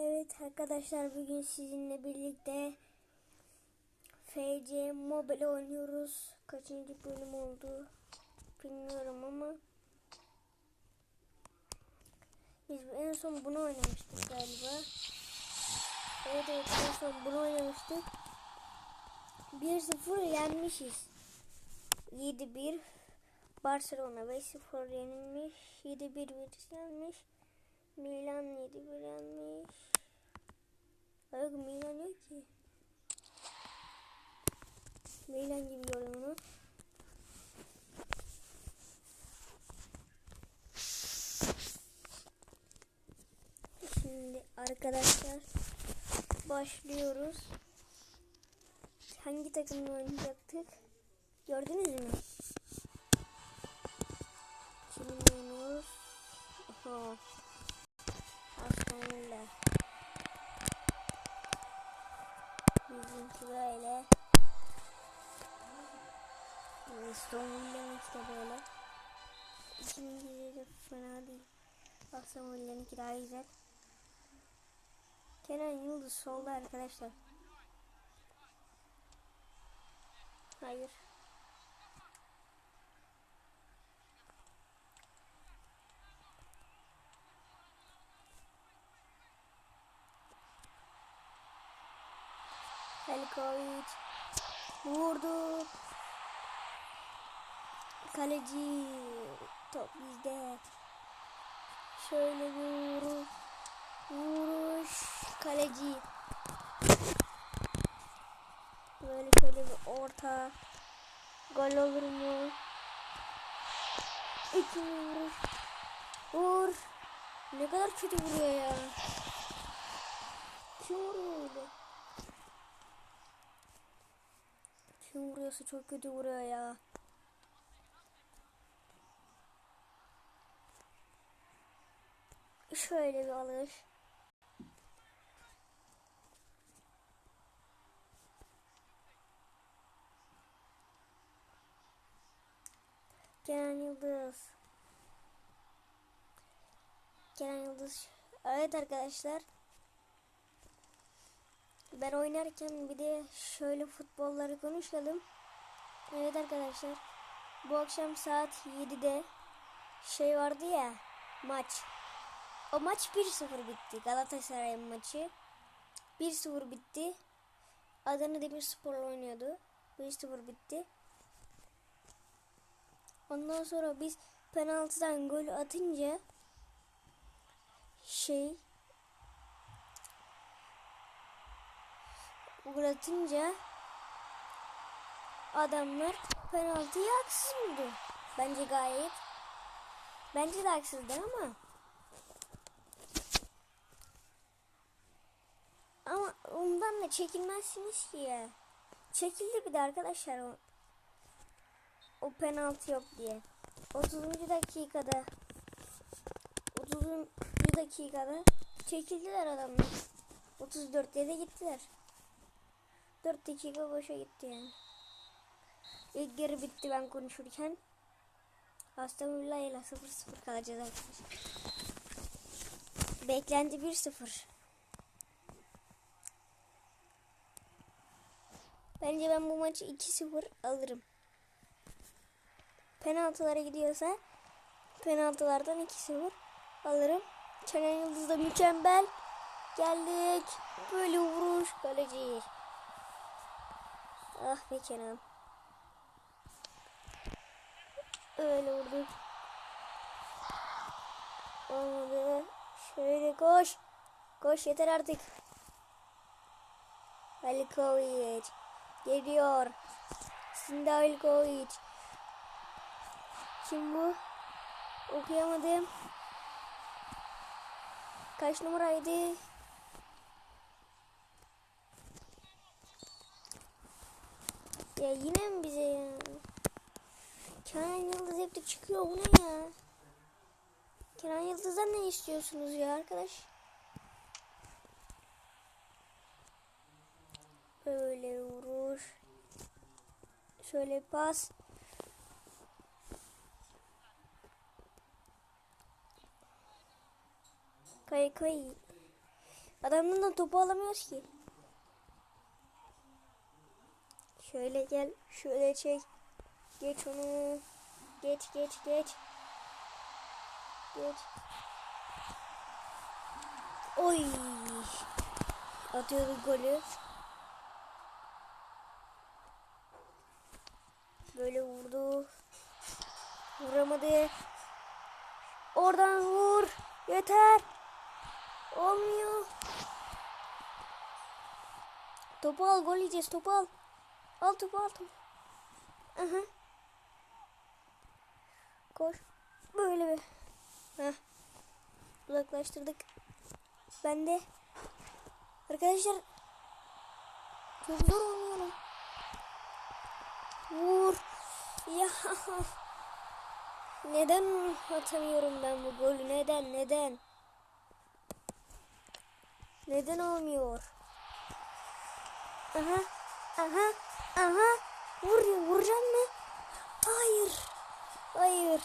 Evet arkadaşlar bugün sizinle birlikte FC Mobile oynuyoruz. Kaçıncı bölüm oldu bilmiyorum ama biz en son bunu oynamıştık galiba. Evet evet en son bunu oynamıştık. 1-0 yenmişiz. 7-1 Barcelona 5-0 yenilmiş. 7-1 Betis yenmiş. Milan 7-1 yenmiş. Yok Milan yok ki. Milan gibi onu. Şimdi arkadaşlar başlıyoruz. Hangi takımla oynayacaktık? Gördünüz mü? Aston Villa işte böyle. İkinci de fena değil. Aston Villa'nınki daha güzel. Kenan Yıldız solda arkadaşlar. Hayır. Helkovic vurdu. Kaleci top bizde. Şöyle bir vuruş. Kaleci. Böyle şöyle bir orta. Gol olur mu? İki vuruş. Vur. Ne kadar kötü vuruyor ya. Kim vuruyor öyle? Kim vuruyorsa çok kötü vuruyor ya. Şöyle bir alış. Kenan Yıldız. Kenan Yıldız. Evet arkadaşlar. Ben oynarken bir de şöyle futbolları konuşalım. Evet arkadaşlar. Bu akşam saat 7'de şey vardı ya maç. O maç 1-0 bitti. Galatasaray maçı. 1-0 bitti. Adana Demirspor'la oynuyordu. 1-0 bitti. Ondan sonra biz penaltıdan gol atınca şey gol atınca adamlar penaltıyı haksız buldu. Bence gayet. Bence de haksızdı ama Ama ondan da çekilmezsiniz ki ya. Çekildi bir de arkadaşlar o, o penaltı yok diye. 30. dakikada 30. dakikada çekildiler adamlar. 34'te de gittiler. 4 dakika boşa gitti yani. İlk yarı bitti ben konuşurken. Aston Villa ile 0-0 kalacağız arkadaşlar. Beklenti 1-0. Bence ben bu maçı 2-0 alırım. Penaltılara gidiyorsa penaltılardan 2-0 alırım. Kenan Yıldız da mükemmel. Geldik. Böyle vuruş kaleci. Ah be Kenan. Öyle vurduk. Olmadı. Şöyle koş. Koş yeter artık. Halikovic. Geliyor. Sindalkovic. Kim bu? Okuyamadım. Kaç numaraydı? Ya yine mi bize ya? Kenan Yıldız hep de çıkıyor. Bu ne ya? Kenan Yıldız'dan ne istiyorsunuz ya arkadaş? Böyle. Şöyle pas. Kay kay. Adamdan da topu alamıyoruz ki. Şöyle gel. Şöyle çek. Geç onu. Geç geç geç. Geç. Oy. Atıyordu golü. Böyle vurdu. Vuramadı. Oradan vur. Yeter. Olmuyor. Topu al gol yiyeceğiz topu al. Al topu al topu. Aha. Koş. Böyle bir. Heh. Uzaklaştırdık. Ben de. Arkadaşlar. Çok zor oynuyorum. Vur. Ya. Neden atamıyorum ben bu golü? Neden? Neden? Neden olmuyor? Aha. Aha. Aha. Vur, vuracağım mı? Hayır. Hayır.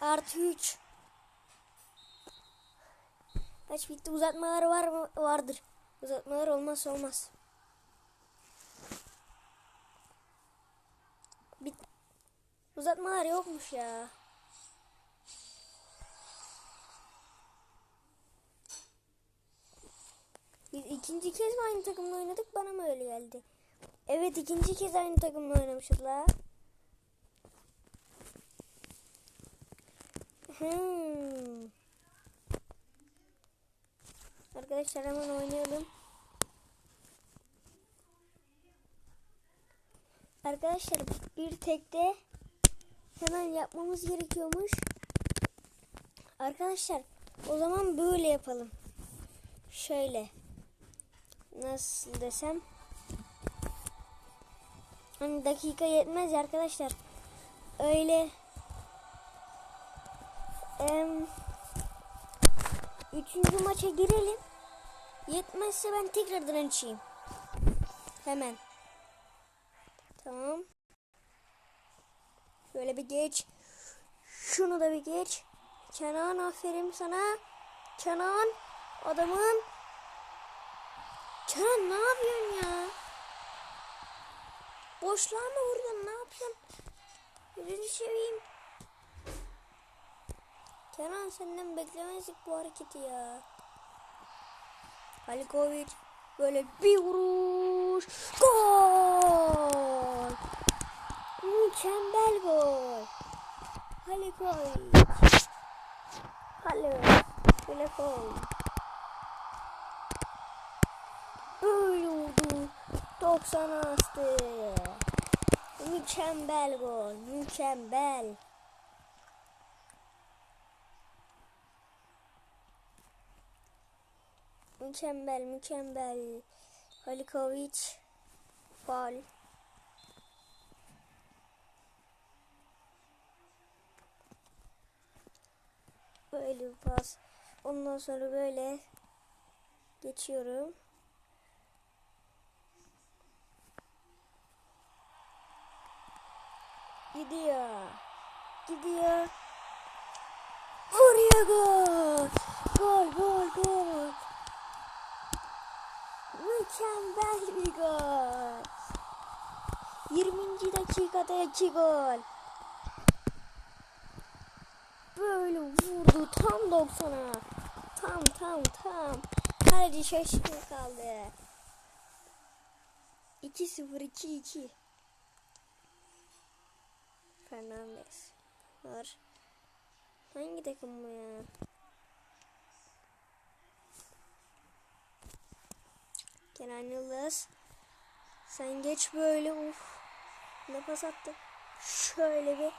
Artı 3. Maç bitti. Uzatmalar var mı? Vardır. Uzatmalar olmaz olmaz. Uzatmalar yokmuş ya. Biz ikinci kez mi aynı takımla oynadık? Bana mı öyle geldi? Evet ikinci kez aynı takımla oynamışız la. Hmm. Arkadaşlar hemen oynayalım. Arkadaşlar bir tekte hemen yapmamız gerekiyormuş. Arkadaşlar o zaman böyle yapalım. Şöyle. Nasıl desem. Hani dakika yetmez ya arkadaşlar. Öyle em, üçüncü maça girelim. Yetmezse ben tekrardan açayım. Hemen. Tamam. Şöyle bir geç. Şunu da bir geç. Kenan aferin sana. Kenan adamın. Kenan ne yapıyorsun ya? Boşluğa mı vurdun? Ne yapıyorsun? Yüzünü seveyim. Kenan senden beklemezdik bu hareketi ya. Halikovic böyle bir vuruş. Gol! Mükemmel gol. Halikovic. Halo. Böyle gol. Böyle oldu. 90 astı. Mükemmel gol. Mükemmel. Mükemmel, mükemmel. Halikovic. Faul. Böyle bir pas. Ondan sonra böyle geçiyorum. Gidiyor. Gidiyor. Vuruyor gol. Gol, gol, gol. Mükemmel bir gol. 20. dakikada 2 gol. Böyle vurdu tam 90'a. Tam tam tam. Kaleci şaşkın kaldı. 2-0 2-2. Fernandes var. Hangi takım bu ya? Kenan Yıldız. Sen geç böyle uf. Ne pas attı. Şöyle bir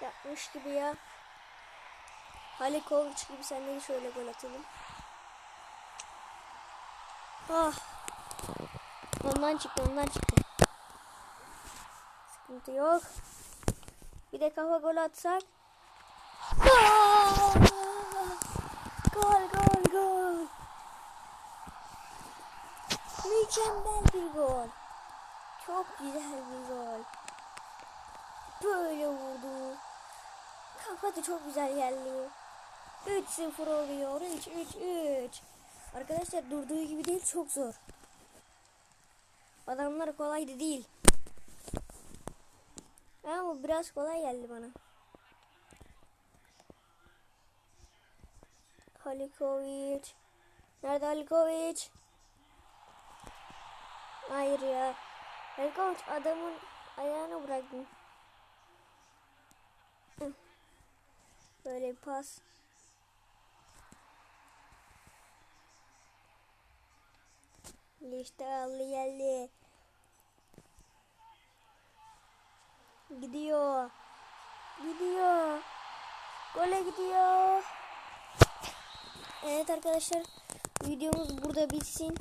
yapmış gibi ya. Halikovic gibi sen de şöyle gol atalım. Ah. Ondan çıktı ondan çıktı. Sıkıntı yok. Bir de kafa gol atsak. Gol! Gol gol gol. Mükemmel bir gol. Çok güzel bir gol. Böyle vurdu. Kafa da çok güzel geldi. 3-0 oluyor. 3-3-3. Arkadaşlar durduğu gibi değil çok zor. Adamlar kolaydı değil. Ama biraz kolay geldi bana. Halikovic. Nerede Halikovic? Hayır ya. Halikovic adamın ayağını bıraktın. Hı. Böyle pas. Aldı geldi. Gidiyor. Gidiyor. Gole gidiyor. Evet arkadaşlar videomuz burada bitsin.